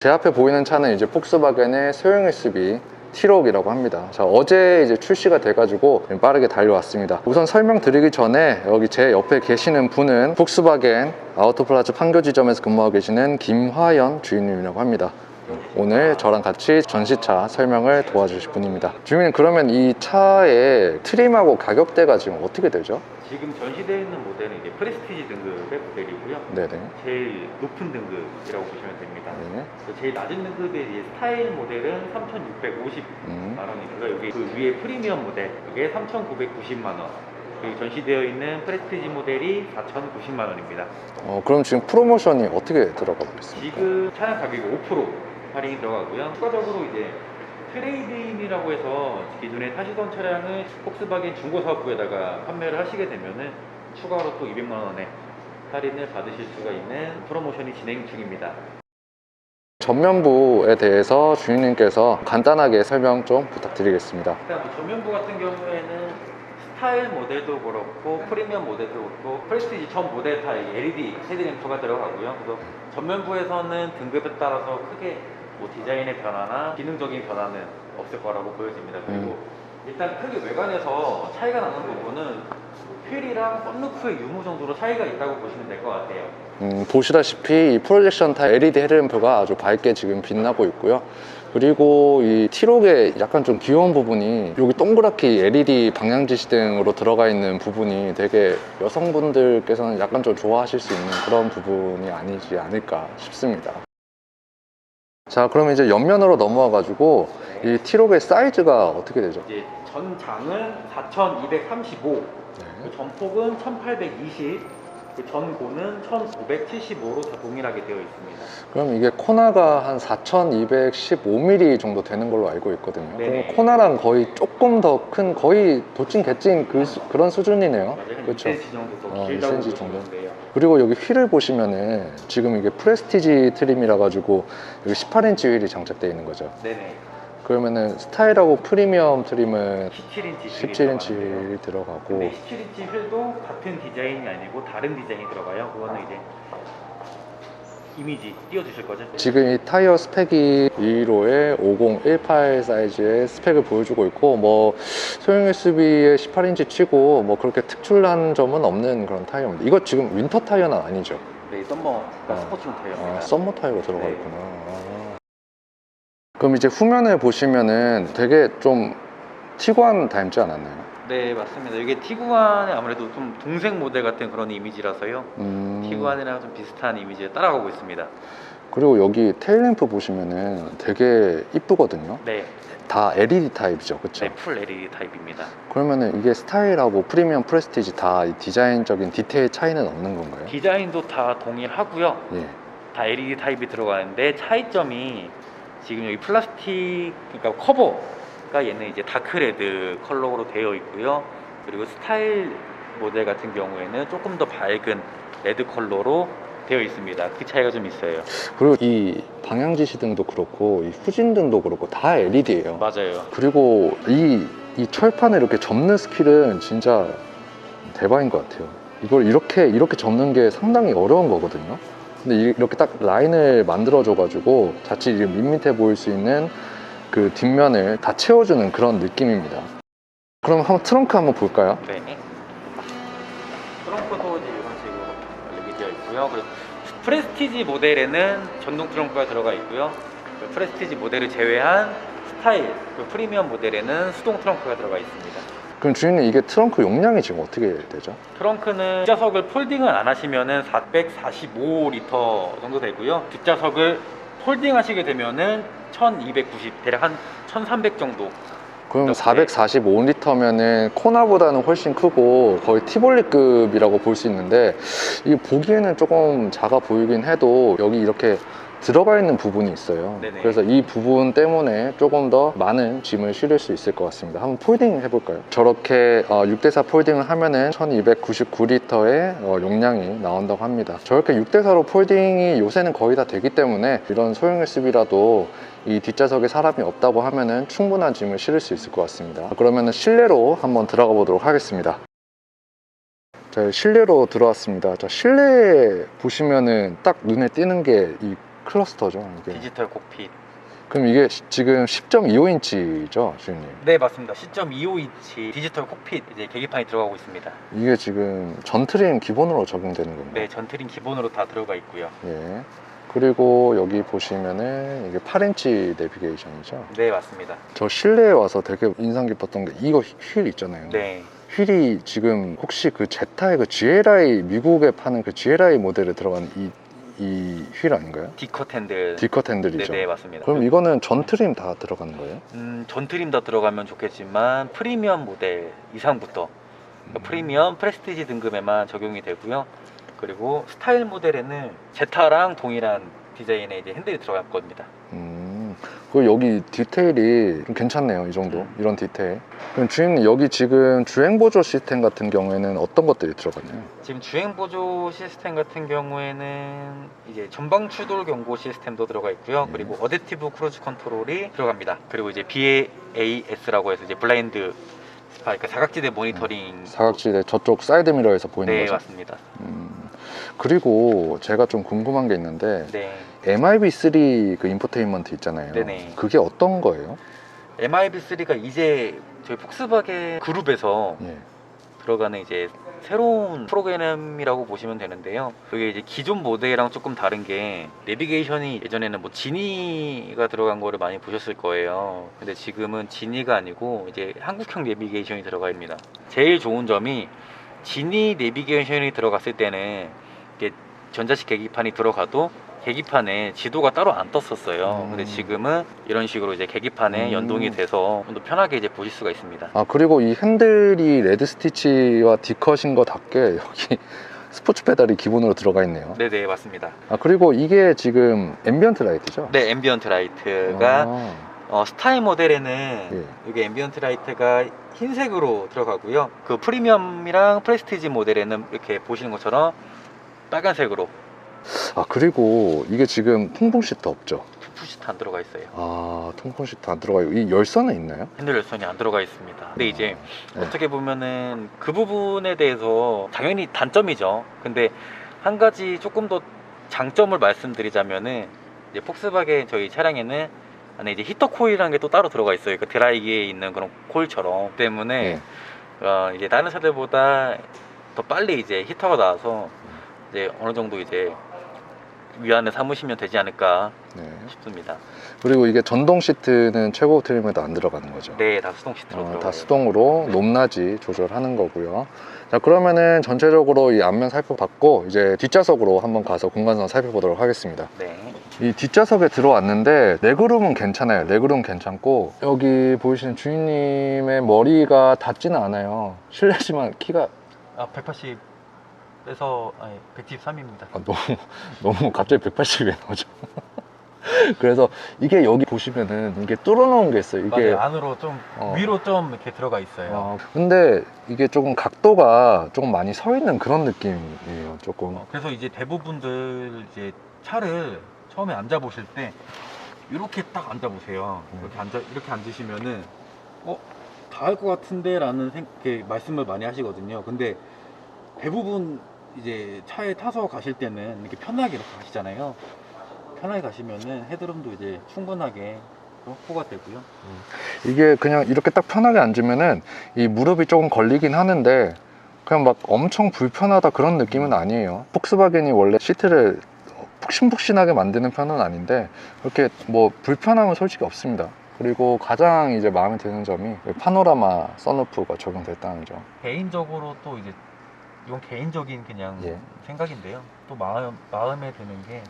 제 앞에 보이는 차는 이제 폭스바겐의 소형 SUV T-Roc이라고 합니다. 자, 어제 이제 출시가 돼가지고 빠르게 달려왔습니다. 우선 설명드리기 전에 여기 제 옆에 계시는 분은 폭스바겐 아우토플라자 판교 지점에서 근무하고 계시는 김화연 주인님이라고 합니다. 오늘 저랑 같이 전시차 설명을 도와주실 분입니다. 주인님 그러면 이 차의 트림하고 가격대가 지금 어떻게 되죠? 지금 전시되어 있는 모델은 이제 프레스티지 등급의 모델이고요. 네네. 제일 높은 등급이라고 보시면 됩니다. 네. 그래서 제일 낮은 등급의 이제 스타일 모델은 3,650만 음. 원이고요. 여기 그 위에 프리미엄 모델 이게 3,990만 원. 그리고 전시되어 있는 프레스티지 모델이 4,090만 원입니다. 어, 그럼 지금 프로모션이 어떻게 들어가고 있습니까? 지금 차량 가격이 5% 할인이 들어가고요. 추가적으로 이제 트레이드인이라고 해서 기존에 타시던 차량을 폭스바겐 중고사업부에다가 판매를 하시게 되면은 추가로 또 200만 원의 할인을 받으실 수가 있는 프로모션이 진행 중입니다. 전면부에 대해서 주인님께서 간단하게 설명 좀 부탁드리겠습니다. 일단 뭐 전면부 같은 경우에는 스타일 모델도 그렇고 프리미엄 모델도 그렇고 프레스티지 전 모델 다 LED 헤드램프가 들어가고요. 그래서 전면부에서는 등급에 따라서 크게 뭐 디자인의 변화나 기능적인 변화는 없을 거라고 보여집니다. 그리고 일단 크게 외관에서 차이가 나는 부분은 휠이랑 썬루프의 유무 정도로 차이가 있다고 보시면 될 것 같아요. 음, 보시다시피 이 프로젝션 타입 LED 헤드램프가 아주 밝게 지금 빛나고 있고요. 그리고 이 T-Roc의 약간 좀 귀여운 부분이 여기 동그랗게 LED 방향 지시등으로 들어가 있는 부분이 되게 여성분들께서는 약간 좀 좋아하실 수 있는 그런 부분이 아니지 않을까 싶습니다. 자, 그럼 이제 옆면으로 넘어와 가지고 이 T-Roc의 사이즈가 어떻게 되죠? 이제 전장은 4,235, 그 전폭은 1820, 그 전고는 1975로 다 동일하게 되어 있습니다. 그럼 이게 코나가 한 4,215mm 정도 되는 걸로 알고 있거든요. 네네. 그럼 코나랑 거의 조금 더 큰 거의 도찐 개찐 그 수- 그런 수준이네요. 맞아요. 그렇죠. 2cm 정도 더 어, 길다고 2cm 보시면 정도. 돼요. 그리고 여기 휠을 보시면은 지금 이게 프레스티지 트림이라 가지고 여기 18인치 휠이 장착되어 있는 거죠. 네네. 그러면은 스타일하고 프리미엄 트림은 17인치 17인치 휠이 들어가고 근데 17인치 휠도 같은 디자인이 아니고 다른 디자인이 들어가요. 그거는 이제 이미지 띄워주실 거죠? 지금 이 타이어 스펙이 215에 5018 사이즈의 스펙을 보여주고 있고 뭐 소형 SUV의 18인치 치고 뭐 그렇게 특출난 점은 없는 그런 타이어입니다. 이거 지금 윈터 타이어는 아니죠? 네, 썸머 아. 스포츠용 타이어입니다. 아, 썸머 타이어가 들어가 네. 있구나. 아. 그럼 이제 후면을 보시면은 되게 좀 티관 닮지 않았나요? 네, 맞습니다. 이게 티구안의 아무래도 좀 동생 모델 같은 그런 이미지라서요. 음, 티구안이랑 좀 비슷한 이미지에 따라가고 있습니다. 그리고 여기 테일램프 보시면은 되게 이쁘거든요. 네, 다 LED 타입이죠, 그렇죠? 네, 풀 LED 타입입니다. 그러면은 이게 스타일하고 프리미엄 프레스티지 다이 디자인적인 디테일 차이는 없는 건가요? 디자인도 다 동일하고요. 예. 다 LED 타입이 들어가는데 차이점이 지금 여기 플라스틱 그러니까 커버가 얘는 이제 다크레드 컬러로 되어 있고요. 그리고 스타일 모델 같은 경우에는 조금 더 밝은 레드 컬러로 되어 있습니다. 그 차이가 좀 있어요. 그리고 이 방향지시 등도 그렇고 이 후진 등도 그렇고 다 LED예요. 맞아요. 그리고 이, 이 철판을 이렇게 접는 스킬은 진짜 대박인 것 같아요. 이걸 이렇게 이렇게 접는 게 상당히 어려운 거거든요. 근데 이- 이렇게 딱 라인을 만들어줘가지고 자칫 밋밋해 보일 수 있는 그 뒷면을 다 채워주는 그런 느낌입니다. 그럼 한번 트렁크 한번 볼까요? 네. 트렁크도 이제 이런 식으로 관리되어 있고요. 그리고 프레스티지 모델에는 전동 트렁크가 들어가 있고요. 그 프레스티지 모델을 제외한 스타일, 그 프리미엄 모델에는 수동 트렁크가 들어가 있습니다. 그럼 주인님 이게 트렁크 용량이 지금 어떻게 되죠? 트렁크는 뒷좌석을 폴딩을 안 하시면은 445리터 정도 되고요. 뒷좌석을 폴딩 하시게 되면은 1290, 대략 한 1300 정도. 그럼 네. 445리터면은 코나보다는 훨씬 크고 거의 티볼리급이라고 볼 수 있는데 이게 보기에는 조금 작아 보이긴 해도 여기 이렇게 들어가 있는 부분이 있어요. 네네. 그래서 이 부분 때문에 조금 더 많은 짐을 실을 수 있을 것 같습니다. 한번 폴딩 해볼까요? 저렇게 6대4 폴딩을 하면은 1299리터의 어, 용량이 나온다고 합니다. 저렇게 6대4로 폴딩이 요새는 거의 다 되기 때문에 이런 소형 SUV라도 이 뒷좌석에 사람이 없다고 하면은 충분한 짐을 실을 수 있을 것 같습니다. 그러면은 실내로 한번 들어가 보도록 하겠습니다. 자, 실내로 들어왔습니다. 자, 실내 보시면은 딱 눈에 띄는 게 이 클러스터죠. 이게. 디지털 콕핏. 그럼 이게 시- 지금 10.25인치죠, 주인님? 네 맞습니다. 10.25인치 디지털 콕핏 이제 계기판이 들어가고 있습니다. 이게 지금 전 트림 기본으로 적용되는 건가요? 네 전트림 기본으로 다 들어가 있고요. 예. 그리고 여기 보시면은 이게 8인치 내비게이션이죠. 네 맞습니다. 저 실내에 와서 되게 인상 깊었던 게 이거 휠 있잖아요. 네 휠이 지금 혹시 그 제타의 그 GLI 미국에 파는 그 GLI 모델에 들어간 이 이 휠 아닌가요? 디컷 핸들. 디컷 핸들이죠. 네 네 맞습니다. 그럼 이거는 전 트림 다 들어가는 거예요? 음, 전 트림 다 들어가면 좋겠지만 프리미엄 모델 이상부터 그러니까 프리미엄 프레스티지 등급에만 적용이 되고요. 그리고 스타일 모델에는 제타랑 동일한 디자인의 이제 핸들이 들어갈 겁니다. 음, 그 여기 디테일이 좀 괜찮네요. 이 정도 이런 디테일. 그럼 주인님 여기 지금 주행 보조 시스템 같은 경우에는 어떤 것들이 들어갔나요? 지금 주행 보조 시스템 같은 경우에는 이제 전방 추돌 경고 시스템도 들어가 있고요. 네. 그리고 어댑티브 크루즈 컨트롤이 들어갑니다. 그리고 이제 BAS라고 해서 이제 블라인드 스파, 그러니까 사각지대 모니터링. 사각지대 저쪽 사이드 미러에서 보이는 네 거죠? 맞습니다. 음, 그리고 제가 좀 궁금한 게 있는데 네. MIB3 그 인포테인먼트 있잖아요. 네네. 그게 어떤 거예요? MIB3가 이제 저희 폭스바겐 그룹에서 예. 들어가는 이제 새로운 프로그램이라고 보시면 되는데요. 그게 이제 기존 모델이랑 조금 다른 게 내비게이션이 예전에는 뭐 지니가 들어간 거를 많이 보셨을 거예요. 근데 지금은 지니가 아니고 이제 한국형 내비게이션이 들어가 있습니다. 제일 좋은 점이 지니 내비게이션이 들어갔을 때는 전자식 계기판이 들어가도 계기판에 지도가 따로 안 떴었어요. 음. 근데 지금은 이런 식으로 이제 계기판에 음. 연동이 돼서 좀 더 편하게 이제 보실 수가 있습니다. 아 그리고 이 핸들이 레드 스티치와 디컷인 거답게 여기 스포츠 페달이 기본으로 들어가 있네요. 네네 맞습니다. 아 그리고 이게 지금 앰비언트 라이트죠? 네, 앰비언트 라이트가 아, 어, 스타일 모델에는 예. 이게 앰비언트 라이트가 흰색으로 들어가고요. 그 프리미엄이랑 프레스티지 모델에는 이렇게 보시는 것처럼 빨간색으로 아 그리고 이게 지금 통풍 시트 없죠? 푸시트 안 들어가 있어요. 아 통풍 시트 안 들어가요. 이 열선은 있나요? 핸들 열선이 안 들어가 있습니다. 근데 이제 네. 어떻게 보면은 그 부분에 대해서 당연히 단점이죠. 근데 한 가지 조금 더 장점을 말씀드리자면은 이제 폭스바겐 저희 차량에는 안에 이제 히터 코일이라는 게 또 따로 들어가 있어요. 그 드라이기에 있는 그런 코일처럼 때문에 네. 어, 이제 다른 차들보다 더 빨리 이제 히터가 나와서 이제 어느 정도 이제 위안을 삼으시면 되지 않을까 네. 싶습니다. 그리고 이게 전동 시트는 최고 트림에도 안 들어가는 거죠? 네, 다 수동 시트로 어, 들어가요. 다 수동으로 네. 높낮이 조절하는 거고요. 자 그러면은 전체적으로 이 앞면 살펴봤고 이제 뒷좌석으로 한번 가서 공간상 살펴보도록 하겠습니다. 네. 이 뒷좌석에 들어왔는데 레그룸은 괜찮아요. 레그룸 괜찮고 여기 보이시는 주인님의 머리가 닿지는 않아요. 실례지만 키가 아, 180 에서 아니 123입니다. 아, 너무 너무 갑자기 180이 나오죠. 그래서 이게 여기 보시면은 이게 뚫어놓은 게 있어요. 이게 맞아요. 안으로 좀 어. 위로 좀 이렇게 들어가 있어요. 어, 근데 이게 조금 각도가 조금 많이 서 있는 그런 느낌이에요. 조금. 어, 그래서 이제 대부분들 이제 차를 처음에 앉아 보실 때 이렇게 딱 앉아 보세요. 음. 이렇게 앉아 이렇게 앉으시면은 어 닿을 것 같은데라는 생, 말씀을 많이 하시거든요. 근데 대부분 이제 차에 타서 가실 때는 이렇게 편하게 이렇게 가시잖아요. 편하게 가시면은 헤드룸도 이제 충분하게 확보가 되고요. 이게 그냥 이렇게 딱 편하게 앉으면은 이 무릎이 조금 걸리긴 하는데 그냥 막 엄청 불편하다 그런 느낌은 아니에요. 폭스바겐이 원래 시트를 푹신푹신하게 만드는 편은 아닌데 그렇게 뭐 불편함은 솔직히 없습니다. 그리고 가장 이제 마음에 드는 점이 파노라마 선루프가 적용됐다는 점. 개인적으로 또 이제 이건 개인적인 그냥 예. 생각인데요. 또 마음 마음에 드는 게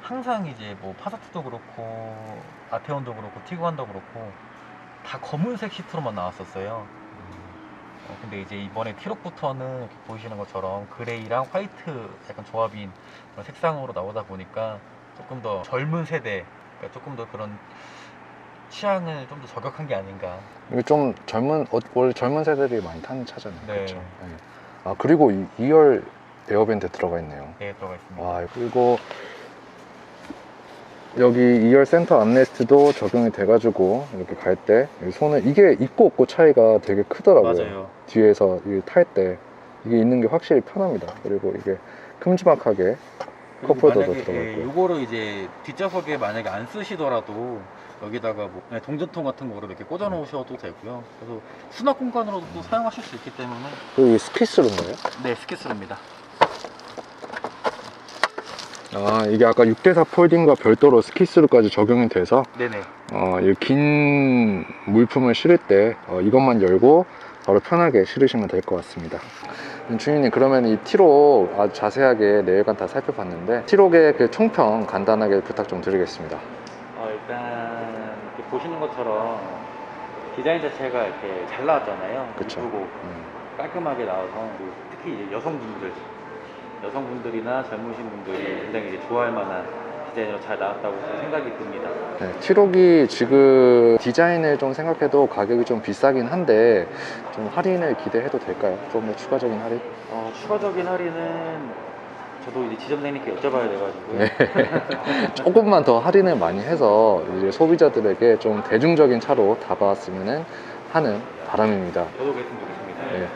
항상 이제 뭐 파사트도 그렇고 아테온도 그렇고 티구안도 그렇고 다 검은색 시트로만 나왔었어요. 어, 근데 이제 이번에 티록부터는 이렇게 보이시는 것처럼 그레이랑 화이트 약간 조합인 그런 색상으로 나오다 보니까 조금 더 젊은 세대, 그러니까 조금 더 그런 취향을 좀 더 저격한 게 아닌가. 이게 좀 젊은 어, 원래 젊은 세대들이 많이 타는 차잖아요. 네. 그렇죠. 네. 아 그리고 이 2열 에어밴드 들어가 있네요. 네, 들어가 있습니다. 와 그리고 여기 2열 센터 암레스트도 적용이 돼가지고 이렇게 갈 때 손을 이게 있고 없고 차이가 되게 크더라고요. 맞아요. 뒤에서 탈 때 이게 있는 게 확실히 편합니다. 그리고 이게 큼지막하게 컵홀더도 들어가 예, 있고. 요거를 이제 뒷좌석에 만약에 안 쓰시더라도 여기다가 뭐 네, 동전통 같은 거로 이렇게 꽂아 놓으셔도 되고요. 그래서 수납 공간으로도 또 사용하실 수 있기 때문에 여기 스키스룸인가요? 네 스키스입니다. 아 이게 아까 6대4 폴딩과 별도로 스키스룸까지 적용이 돼서 네네. 어, 이긴 물품을 실을 때 어, 이것만 열고 바로 편하게 실으시면 될 것 같습니다. 주인님 그러면 이 티록 아주 자세하게 내외관 다 살펴봤는데 티록의 그 총평 간단하게 부탁 좀 드리겠습니다. 어, 일단 이렇게 보시는 것처럼 디자인 자체가 이렇게 잘 나왔잖아요. 그쵸. 이쁘고 음, 깔끔하게 나와서 그 특히 이제 여성분들 여성분들이나 젊으신 분들이 굉장히 이제 좋아할 만한 디자인으로 잘 나왔다고 생각이 듭니다. 네, 티록이 지금 디자인을 좀 생각해도 가격이 좀 비싸긴 한데 좀 할인을 기대해도 될까요? 좀 더 추가적인 할인? 어, 추가적인 할인은 저도 이제 지점장님께 여쭤봐야 돼가지고요. 네. 조금만 더 할인을 많이 해서 이제 소비자들에게 좀 대중적인 차로 다가왔으면 하는 바람입니다. 저도 그랬으면 좋겠습니다. 네.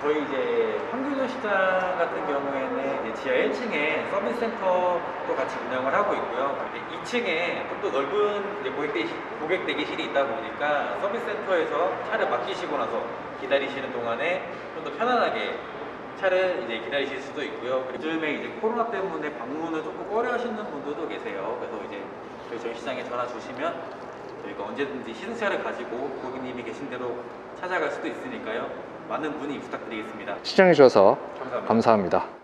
저희 이제 황금도 시장 같은 경우에는 이제 지하 1층에 서비스 센터도 같이 운영을 하고 있고요. 2층에 좀 더 넓은 이제 고객, 대기, 고객 대기실이 있다 보니까 서비스 센터에서 차를 맡기시고 나서 기다리시는 동안에 좀 더 편안하게 차를 이제 기다리실 수도 있고요. 요즘에 이제 코로나 때문에 방문을 조금 꺼려 하시는 분들도 계세요. 그래서 이제 저희 전시장에 전화 주시면 저희가 언제든지 시승차를 가지고 고객님이 계신 대로 찾아갈 수도 있으니까요. 많은 문의 부탁드리겠습니다. 시청해주셔서 감사합니다. 감사합니다.